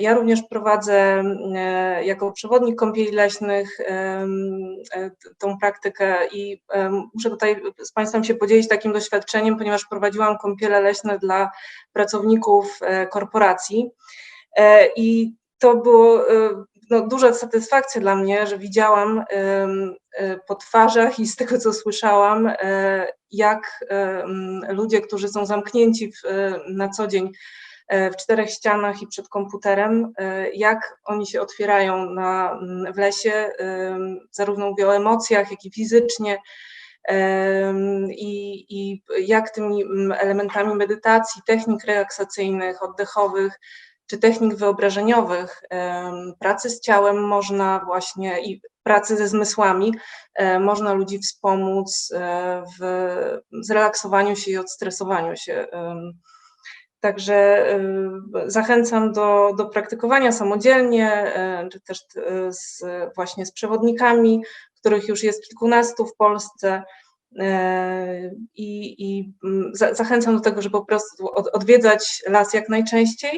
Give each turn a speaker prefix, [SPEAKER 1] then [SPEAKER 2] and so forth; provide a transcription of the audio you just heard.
[SPEAKER 1] Ja również prowadzę e, jako przewodnik kąpieli leśnych e, t- tą praktykę i muszę tutaj z Państwem się podzielić takim doświadczeniem, ponieważ prowadziłam kąpiele leśne dla pracowników e, korporacji. E, i to było e, no, duża satysfakcja dla mnie, że widziałam e, po twarzach i z tego, co słyszałam, e, jak ludzie, którzy są zamknięci e, na co dzień e, w czterech ścianach i przed komputerem, e, jak oni się otwierają na, w lesie, em, zarówno mówię o emocjach, jak i fizycznie, i, i jak tymi mm, elementami medytacji, technik relaksacyjnych, oddechowych, czy technik wyobrażeniowych, pracy z ciałem można właśnie i pracy ze zmysłami, e, można ludzi wspomóc e, w zrelaksowaniu się i odstresowaniu się. Także y, zachęcam do, do praktykowania samodzielnie, e, czy też e, z, właśnie z przewodnikami, których już jest kilkunastu w Polsce. I, i mm, za- zachęcam do tego, żeby po prostu od, odwiedzać las jak najczęściej,